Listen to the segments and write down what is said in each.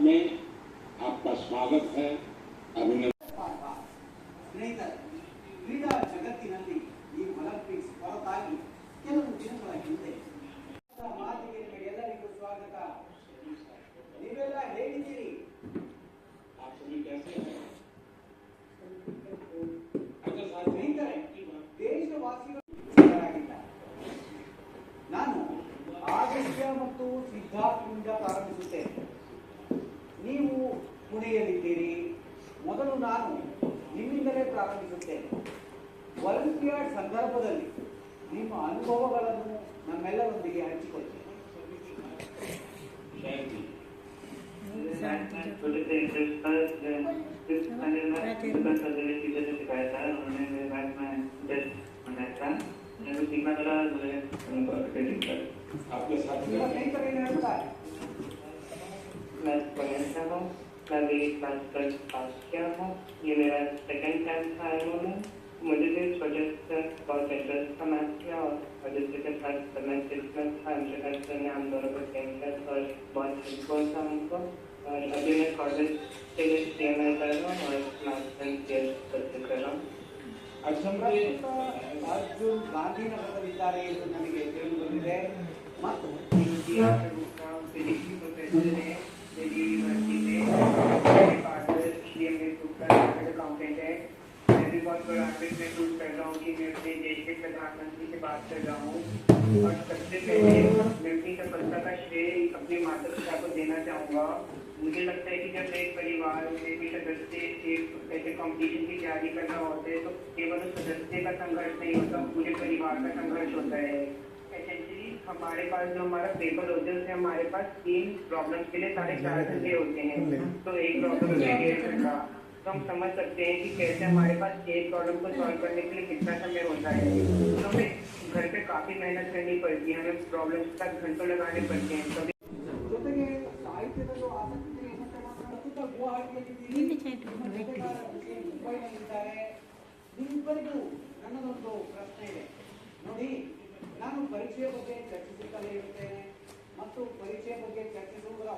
में आपका स्वागत है अभिनंदन ಪಾಠ ಸ್ನೇಹಿತರೆ ಕ್ರೀಡಾ ಜಗತ್ತಿನಲ್ಲಿ ಈ ಒಲಿಂಪಿಕ್ಸ್ ಹೊರತಾಗಿ ಕೆಲವು ದಿನಗಳ ಹಿಂದೆ ಮಾತಿಗೆ ನಿಮಗೆಲ್ಲರಿಗೂ ಸ್ವಾಗತ ನೀವೆಲ್ಲ ಹೇಗಿದ್ದೀರಿ आप सभी कैसे हैं ಸ್ನೇಹಿತರೆ ದೇಶವಾಸಿಗಳು ಸಿದ್ಧರಾಗಿದ್ದಾರೆ ನಾನು ಆಗಸ್ತ್ಯ ಮತ್ತು ಸಿದ್ಧಾರ್ಥದಿಂದ ಪ್ರಾರಂಭಿಸುತ್ತೇನೆ ನೀವು ಪುಣೆಯಲ್ಲಿದ್ದೀರಿ. ಮೊದಲು ನಾನು ನಿಮ್ಮಿಂದಲೇ ಪ್ರಾರಂಭಿಸುತ್ತೇನೆ ಒಲಿಂಪಿಯಾಡ್ ಸಂದರ್ಭದಲ್ಲಿ ನಿಮ್ಮ ಅನುಭವಗಳನ್ನು ನಮ್ಮೆಲ್ಲರೊಂದಿಗೆ ಹಂಚಿಕೊಳ್ಳಿ. से बहुत इंटरेस्ट था मैथ में और जिससे के साथ मैं सिक्स में था इंटरनेट सर ने हम दोनों को सेम किया और बहुत हेल्पफुल था हमको और अभी मैं कॉलेज के लिए सी एम आई कर रहा हूँ और मास्टर सी एस परचेज कर रहा हूँ अच्छा ಪ್ರಸ್ತುತ ಅರ್ಜುನ್ ಗಾಂಧಿನಗರದಲ್ಲಿದ್ದಾರೆ ಎಂದು ನನಗೆ ತಿಳಿದು ಬಂದಿದೆ ಮತ್ತು इंडिया का प्रधानमंत्री से बात कर रहा हूँ। और सबसे पहले मैं अपनी सफलता का श्रेय अपनी मातृभाषा को देना चाहूँगा। मुझे लगता है कि जब एक परिवार में भी सदस्य एक ऐसे कंपटीशन की तैयारी कर रहा होता है तो केवल उस सदस्य का संघर्ष नहीं होता पूरे परिवार का संघर्ष होता है। एसेंशली हमारे पास जो हमारा पेपर होते हैं, उसमें हमारे पास तीन प्रॉब्लम्स के लिए साढ़े चार घंटे होते हैं। तो एक प्रॉब्लम का तो हम समझ सकते हैं कि कैसे हमारे पास एक प्रॉब्लम को सॉल्व करने के लिए कितना समय होता है तो हमें घर पे काफी मेहनत करनी पड़ती है हमें प्रॉब्लम्स तक घंटों लगाने पड़ते हैं कभी ಜೊತೆಗೆ ಸಾಹಿತ್ಯದಲ್ಲೂ ಆಸಕ್ತಿ ಇದೆ ಮತ್ತೆ ಪ್ರಸ್ತುತ ಗುವಾಹಟಿಯಲ್ಲಿದ್ದೀರಿ ನಿಮ್ಮ ಜೊತೆಗಾರ ವಿಜಯ್ ಮುಂಬೈನಲ್ಲಿದ್ದಾರೆ ನಿಮ್ಮಿಬ್ಬರಿಗೂ ನನ್ನದೊಂದು ಪ್ರಶ್ನೆ ಇದೆ ನೋಡಿ ನಾನು ಪರೀಕ್ಷೆಯ ಬಗ್ಗೆ ಚರ್ಚಿಸುತ್ತಲೇ ಇರುತ್ತೇನೆ ಮತ್ತು ಪರೀಕ್ಷೆಯ ಬಗ್ಗೆ ಚರ್ಚಿಸುವುದರ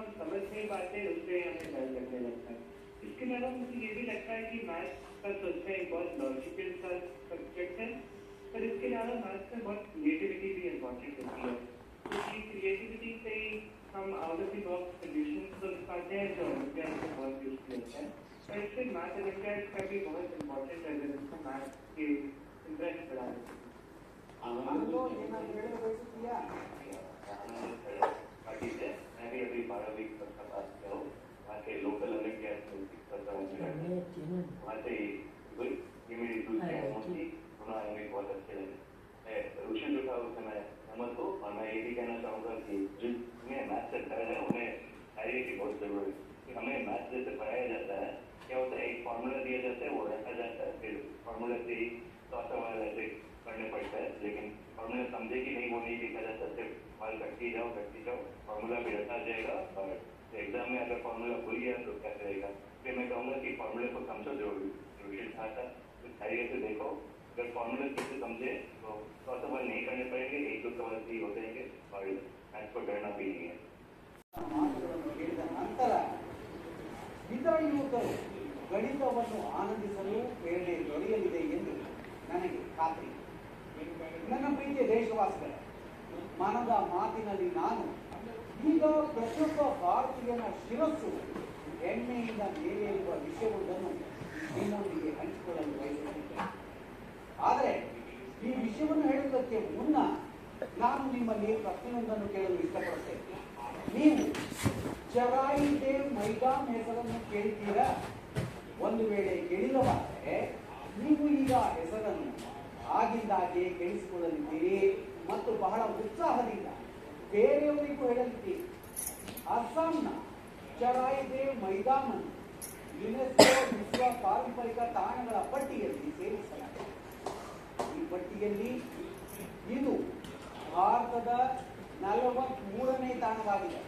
हम समझ नहीं पाते उससे हमें डर लगने लगता है। इसके अलावा मुझे ये भी लगता है कि मैथ्स का सोचना एक बहुत लॉजिकल सा सब्जेक्ट है पर इसके अलावा मैथ्स में बहुत क्रिएटिविटी भी इंपॉर्टेंट होती है। क्योंकि क्रिएटिविटी से ही हम out of the box solution तो पाते हैं जो ओलंपियाड में बहुत यूजफुल होता है। और इससे मैथ ओलंपियाड का भी बहुत इम्पोर्टेंट है मैथ के इंटरेस्ट बढ़ाने के लिए। अहमद को और मैं ये भी कहना चाहूँगा कि जिन्हें मैथ से है, उन्हें शायरी की बहुत ज़रूरत है। हमें मैथ जैसे पढ़ाया जाता है, क्या होता है, एक फार्मूला दिया जाता है, वो रखा जाता है, फिर फार्मूला से ही सौ सवाल ऐसे करने पड़ता है। लेकिन फार्मूला समझे कि नहीं, वो नहीं लिखा जाता, सिर्फ़ सवाल करती जाओ करती जाओ फार्मूला भी रखा जाएगा और एग्ज़ाम में अगर फार्मूला भूल गया तो क्या करेगा? फिर मैं कहूँगा कि फार्मूले को समझो ज़रूर रोशन था तो से देखो अगर फार्मूला किसी समझे तो सौ सवाल नहीं करने पड़ेंगे एक दो सवाल से ही हो जाएंगे और मैथ्स को डरना भी नहीं है ಮಾತುಗಳನ್ನು ಕೇಳಿದ ನಂತರ ವಿಧಾಯುತರು ಗಣಿತವನ್ನು ಆನಂದಿಸಲು ಪ್ರೇರಣೆ ದೊರೆಯಲಿದೆ ಎಂದು ನನಗೆ ಖಾತ್ರಿ ನನ್ನ ಪ್ರೀತಿಯ ದೇಶವಾಸಿಗಳೇ ಮನದ ಮಾತಿನಲ್ಲಿ ನಾನು ಈಗ ಪ್ರತಿಯೊಬ್ಬ ಭಾರತೀಯನ ಶಿರಸ್ಸು ಹೆಮ್ಮೆಯಿಂದ ಮೇಲೇರುವ ವಿಷಯವೊಂದನ್ನು ನಿಮ್ಮೊಂದಿಗೆ ಹಂಚಿಕೊಳ್ಳಲು ಬಯಸುತ್ತಿದ್ದೇನೆ ಆದರೆ ಈ ವಿಷಯವನ್ನು ಹೇಳುವುದಕ್ಕೆ ಮುನ್ನ ನಾನು ನಿಮ್ಮಲ್ಲಿ ಪ್ರಶ್ನೆಯೊಂದನ್ನು ಕೇಳಲು ಇಷ್ಟಪಡುತ್ತೇನೆ. ನೀವು ಚರಾಯಿದೆ ಮೈದಾನ್ ಹೆಸರನ್ನು ಕೇಳಿದ್ದೀರಾ? ಒಂದು ವೇಳೆ ಕೇಳಿಲ್ಲವಾದರೆ ನೀವು ಈಗ ಹೆಸರನ್ನು ಆಗಿಂದಾಗೆ ಕೇಳಿಸಿಕೊಳ್ಳಲಿದ್ದೀರಿ ಮತ್ತು ಬಹಳ ಉತ್ಸಾಹದಿಂದ ಬೇರೆಯವರಿಗೂ ಹೇಳಲಿದ್ದೀರಿ. ಅಸ್ಸಾಂನ ಚರಾಯಿ ದೇವ್ ಮೈದಾನನ್ನು ಯುನೆಸ್ಕೋ ವಿಶ್ವ ಪಾರಂಪರಿಕ ತಾಣಗಳ ಪಟ್ಟಿಯಲ್ಲಿ ಸೇರಿಸಲಾಗಿದೆ. ಪಟ್ಟಿಯಲ್ಲಿ ಇದು ಭಾರತದ ನಲವತ್ತ್ ಮೂರನೇ ತಾಣವಾಗಿದೆ.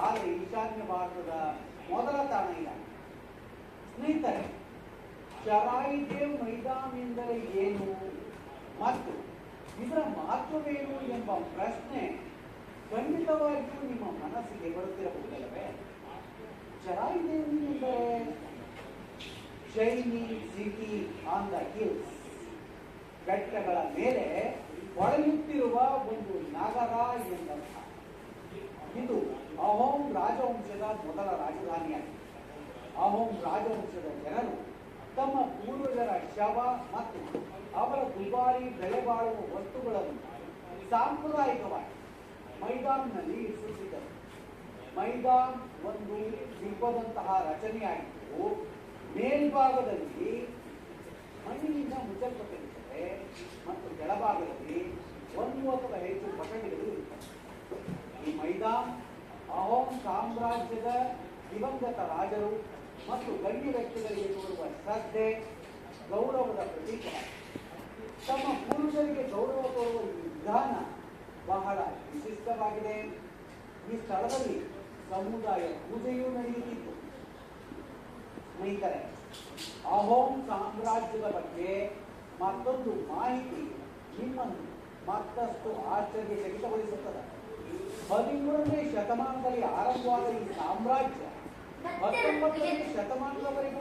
ಆದರೆ ಈಶಾನ್ಯ ಭಾರತದ ಮೊದಲ ತಾಣ ಇಲ್ಲ. ಸ್ನೇಹಿತರೆ ಚರಾಯಿದೇವ್ ಮೈದಾನ್ ಎಂದರೆ ಏನು? ಮತ್ತು ಇದರ ಮಹತ್ವವೇನು ಎಂಬ ಪ್ರಶ್ನೆ ಖಂಡಿತವಾಗಿಯೂ ನಿಮ್ಮ ಮನಸ್ಸಿಗೆ ಬರುತ್ತಿರಬಹುದಲ್ಲವೇ? ಚರಾಯಿದೇವ್ ಎಂದರೆ shiny city on the hills. ಬೆಟ್ಟಗಳ ಮೇಲೆ ಹೊಳೆಯುತ್ತಿರುವ ಒಂದು ನಗರ ಎಂದರ್ಥ. ಇದು ಅಹೋಂ ರಾಜವಂಶದ ಮೊದಲ ರಾಜಧಾನಿಯಾಗಿದೆ. ಅಹೋಂ ರಾಜವಂಶದ ಜನರು ತಮ್ಮ ಪೂರ್ವಜರ ಶವ ಮತ್ತು ಅವರ ದುಬಾರಿ ಬೆಲೆ ಬಾಳುವ ವಸ್ತುಗಳನ್ನು ಸಾಂಪ್ರದಾಯಿಕವಾಗಿ ಮೈದಾನ್ನಲ್ಲಿ ಇರಿಸುತ್ತಿದ್ದರು ಮೈದಾನ್ ಒಂದು ಶಿಲ್ಪದಂತಹ ರಚನೆಯಾಗಿದ್ದು, ಮೇಲ್ಭಾಗದಲ್ಲಿ ಮಣ್ಣಿನಿಂದ ಮುಚ್ಚಲ್ಪಟ್ಟಿರುತ್ತದೆ ಮತ್ತು ಕೆಳಭಾಗದಲ್ಲಿ ಒಂದು ಅಥವಾ ಹೆಚ್ಚು ಕೊಠಡಿಗಳು ಇರುತ್ತವೆ. ಈ ಮೈದಾನ್ ಅಹೋಂ ಸಾಮ್ರಾಜ್ಯದ ದಿವಂಗತ ರಾಜರು ಮತ್ತು ಗಣ್ಯ ವ್ಯಕ್ತಿಗಳಿಗೆ ತೋರುವ ಶ್ರದ್ಧೆ, ಗೌರವದ ಪ್ರತೀಕ. ತಮ್ಮ ಪುರುಷರಿಗೆ ಗೌರವ ತೋರುವ ಈ ವಿಧಾನ ಬಹಳ ವಿಶಿಷ್ಟವಾಗಿದೆ. ಈ ಸ್ಥಳದಲ್ಲಿ ಸಮುದಾಯ ಪೂಜೆಯೂ ನಡೆಯುತ್ತಿತ್ತು. ಸ್ನೇಹಿತರೆ, ಅಹೋಂ ಸಾಮ್ರಾಜ್ಯದ ಬಗ್ಗೆ ಮತ್ತೊಂದು ಮಾಹಿತಿ ನಿಮ್ಮನ್ನು ಮತ್ತಷ್ಟು ಆಶ್ಚರ್ಯಚಕಿತಗೊಳಿಸುತ್ತದೆ ಹದಿಮೂರನೇ ಶತಮಾನದಲ್ಲಿ ಆರಂಭವಾದ ಈ ಸಾಮ್ರಾಜ್ಯ ಹತ್ತೊಂಬತ್ತನೇ ಶತಮಾನದವರೆಗೂ.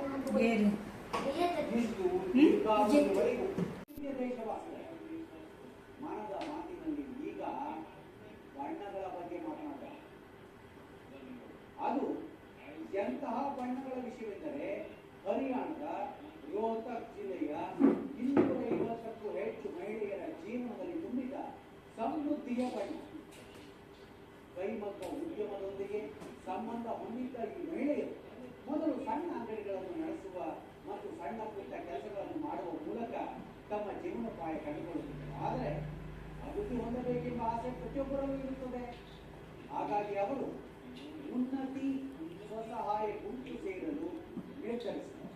ಇಷ್ಟು ದೀರ್ಘಾವಧಿಯವರೆಗೂ ಈ ದೇಶವಾಗಿದೆ ಮನದ ಮಾತಿನಲ್ಲಿ ಈಗ ಬಣ್ಣಗಳ ಬಗ್ಗೆ ಮಾತನಾಡ ಅದು ಎಂತಹ ಬಣ್ಣಗಳ ವಿಷಯವೆಂದರೆ ಹರಿಯಾಣದ ರೋಹತಕ್ ಜಿಲ್ಲೆಯ ಬಣ್ಣ ಕೈಮಗ್ಗ ಉದ್ಯಮದೊಂದಿಗೆ ಸಂಬಂಧ ಹೊಂದಿದ್ದ ಈ ಮಹಿಳೆಯರು ಮೊದಲು ಸಣ್ಣ ಅಂಗಡಿಗಳನ್ನು ನಡೆಸುವ ಮತ್ತು ಸಣ್ಣ ಪುಟ್ಟ ಕೆಲಸಗಳನ್ನು ಮಾಡುವ ಮೂಲಕ ತಮ್ಮ ಜೀವನೋಪಾಯ ಕಂಡುಕೊಳ್ಳುತ್ತಿದ್ದರು. ಆದರೆ ಅಭಿವೃದ್ಧಿ ಹೊಂದಬೇಕೆಂಬ ಆಸೆ ಪ್ರತಿಯೊಬ್ಬರಲ್ಲೂ ಇರುತ್ತದೆ. ಹಾಗಾಗಿ ಅವರು ಉನ್ನತಿ, ಸ್ವಸಹಾಯ, ಗುಂಪು ಸೇರಲು ನಿರ್ಧರಿಸಿದರು.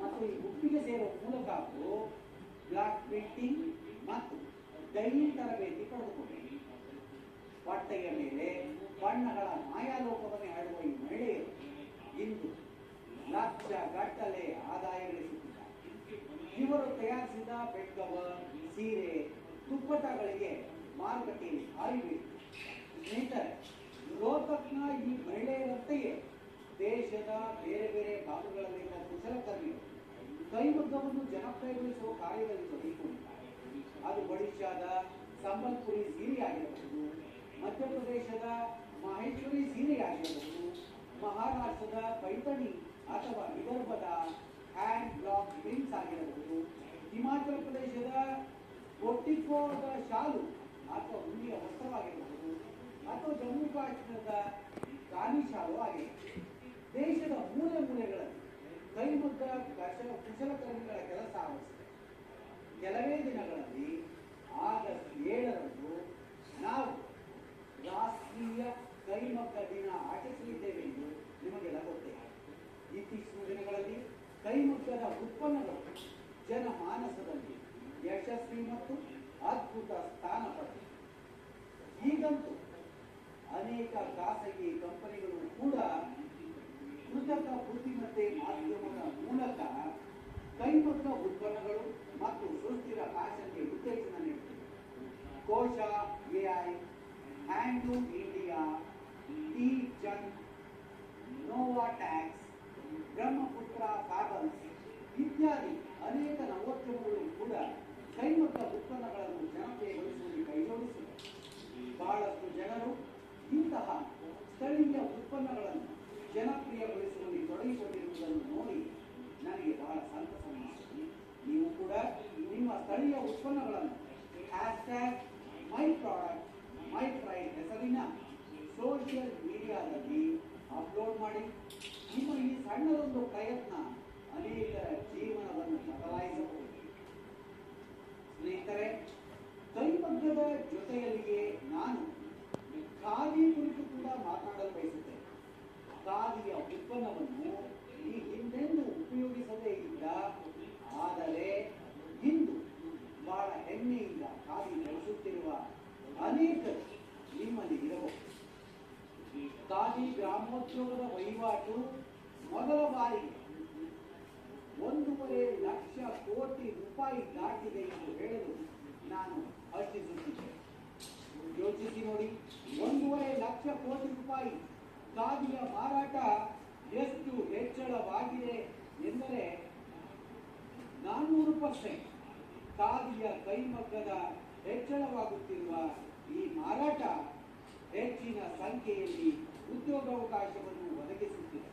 ಮತ್ತು ಈ ಗುಂಪಿಗೆ ಸೇರುವ ಮೂಲಕ ಅವರು ಬ್ಲಾಕ್ ಪ್ರಿಂಟಿಂಗ್ ಮತ್ತು ಡೈಯಿಂಗ್ ತರಬೇತಿ ಪಡೆದುಕೊಂಡಿದೆ ಬಟ್ಟೆಯ ಮೇಲೆ ಬಣ್ಣಗಳ ಮಾಯಾಲೋಕವನ್ನು ಆಡುವ ಈ ಮಹಿಳೆಯರು ಇಂದು ಲಕ್ಷ ಗಟ್ಟಲೆ ಆದಾಯ ಗಳಿಸುತ್ತಿದ್ದಾರೆ. ಇವರು ತಯಾರಿಸಿದ ಬೆಡ್ಕವರ್, ಸೀರೆ ತುಪ್ಪಟಗಳಿಗೆ ಮಾರುಕಟ್ಟೆಯಲ್ಲಿ ಭಾರಿ ಬೇಡಿಕೆ ಸ್ನೇಹಿತರೆ ರೋಹತಕ್ನ ಈ ಮಹಿಳೆಯರಂತೆಯೇ ದೇಶದ ಬೇರೆ ಬೇರೆ ಭಾಗಗಳಲ್ಲಿನ ಕುಶಲಕರ್ಮಿಗಳು ಕೈಮಗ್ಗವನ್ನು ಜನಪ್ರಿಯಗೊಳಿಸುವ ಕಾರ್ಯದಲ್ಲಿ ತೊಡಗಿಕೊಂಡಿದ್ದಾರೆ. ಅದು ಒಡಿಶಾದ ಸಂಬಲ್ಪುರಿ ಸೀರೆಯಾಗಿರಬಹುದು, ಮಧ್ಯಪ್ರದೇಶದ ಮಹೇಶ್ವರಿ ಸೀರೆಯಾಗಿರಬಹುದು, ಮಹಾರಾಷ್ಟ್ರದ ಪೈಪಣಿ ಅಥವಾ ವಿದರ್ಭದ ಹ್ಯಾಂಡ್ ಬ್ಲಾಕ್ ಪ್ರಿಂಟ್ಸ್ ಆಗಿರಬಹುದು, ಹಿಮಾಚಲ ಪ್ರದೇಶದ ಒಟ್ಟಿಕೋದ ಶಾಲು ಅಥವಾ ಉಂಡಿಯ ವಸ್ತ್ರವಾಗಿರಬಹುದು, ಅಥವಾ ಜಮ್ಮು ಕಾಶ್ಮೀರದ ಕಾಲಿ ಶಾಲು ಆಗಿರಬಹುದು. ದೇಶದ ಮೂಲೆ ಮೂಲೆಗಳಲ್ಲಿ ಕೈಮಗ್ಗ ಕಶ ಕುಶಲಕರ್ಮಿಗಳ ಕೆಲಸ ಆವರಿಸಿದೆ ಕೆಲವೇ ದಿನಗಳಲ್ಲಿ ಆಗಸ್ಟ್ ಏಳರಂದು ನಾವು ರಾಷ್ಟ್ರೀಯ ಕೈಮಗ್ಗ ದಿನ ಆಚರಿಸಲಿದ್ದೇವೆ ಎಂದು ನಿಮಗೆಲ್ಲ ಗೊತ್ತೇ ಇತ್ತೀಚಿನ ದಿನಗಳಲ್ಲಿ ಕೈಮಗ್ಗದ ಉತ್ಪನ್ನಗಳು ಜನಮಾನಸದಲ್ಲಿ ಯಶಸ್ವಿ ಮತ್ತು ಅದ್ಭುತ ಸ್ಥಾನ ಪಡೆದಿವೆ. ಈಗಂತೂ ಅನೇಕ ಖಾಸಗಿ ಕಂಪನಿಗಳು ಕೂಡ ಕೃತಕ ಬುದ್ಧಿಮತ್ತೆ ಮಾಧ್ಯಮದ ಮೂಲಕ ಕೈಮಗ್ಗ ಉತ್ಪನ್ನಗಳು ಮತ್ತು ಸುಸ್ಥಿರ ಫ್ಯಾಷನ್ಗೆ ಉತ್ತೇಜನ ನೀಡುತ್ತದೆ Kosha AI handloom India T Jan nova tax, Brahmaputra fables ಇತ್ಯಾದಿ ಅನೇಕ ನವೋದ್ಯಮಗಳು ಕೂಡ ಕೈಮಗ್ಗ ಉತ್ಪನ್ನಗಳನ್ನು ಜನಪ್ರಿಯಗೊಳಿಸುವಲ್ಲಿ ಕೈಜೋಡಿಸಿವೆ. ಬಹಳಷ್ಟು ಜನರು ಇಂತಹ ಸ್ಥಳೀಯ ಉತ್ಪನ್ನಗಳನ್ನು ಜನಪ್ರಿಯಗೊಳಿಸುವಲ್ಲಿ ತೊಡಗಿಕೊಂಡಿರುವುದನ್ನು ನೋಡಿ ನನಗೆ ಬಹಳ ಸಂತಸ ಅನಿಸಿತು. ನೀವು ಕೂಡ ನಿಮ್ಮ ಸ್ಥಳೀಯ ಉತ್ಪನ್ನಗಳನ್ನು. Hashtag my product my price ಹೆಸರಿನ ಸೋಷಿಯಲ್ ಮೀಡಿಯಾದಲ್ಲಿ ಅಪ್ಲೋಡ್ ಮಾಡಿ. ನಿಮ್ಮ ಈ ಸಣ್ಣದೊಂದು ಪ್ರಯತ್ನ ಅನೇಕರ ಜೀವನವನ್ನು ಬದಲಾಯಿಸಬಹುದು. ಸ್ನೇಹಿತರೆ ಕೈಮಗ್ಗದ ಜೊತೆಯಲ್ಲಿಯೇ ನಾನು ಖಾದಿ ಕುರಿತು ಕೂಡ ಮಾತನಾಡಲು ಬಯಸುತ್ತೇನೆ. ಖಾದಿಯ ಉತ್ಪನ್ನವನ್ನು ಈ ಹಿಂದೆಂದು ಉಪಯೋಗಿಸದೇ ಇದ್ದ, ಆದರೆ ಇಂದು ಬಹಳ ಹೆಮ್ಮೆಯಿಂದ ಖಾದಿ ನಡೆಸುತ್ತಿರುವ ಅನೇಕರು ನಿಮ್ಮಲ್ಲಿ ಇರಬಹುದು. ಖಾದಿ ಗ್ರಾಮೋತ್ಸವದ ವಹಿವಾಟು ಮೊದಲ ಬಾರಿಗೆ ಒಂದೂವರೆ ಲಕ್ಷ ಕೋಟಿ ರೂಪಾಯಿ ದಾಟಿದೆ ಎಂದು ಹೇಳಲು ನಾನು ಅರ್ಜಿಸುತ್ತಿದ್ದೇನೆ ಯೋಚಿಸಿ ನೋಡಿ, ಒಂದೂವರೆ ಲಕ್ಷ ಕೋಟಿ ರೂಪಾಯಿ ಖಾದಿಯ ಮಾರಾಟ ಎಷ್ಟು ಹೆಚ್ಚಳವಾಗಿದೆ ಎಂದರೆ ನಾನ್ನೂರು ಪರ್ಸೆಂಟ್ ಖಾದಿಯ ಕೈಮಗ್ಗದ ಹೆಚ್ಚಳವಾಗುತ್ತಿರುವ ಈ ಮಾರಾಟ ಹೆಚ್ಚಿನ ಸಂಖ್ಯೆಯಲ್ಲಿ ಉದ್ಯೋಗಾವಕಾಶವನ್ನು ಒದಗಿಸುತ್ತಿದೆ.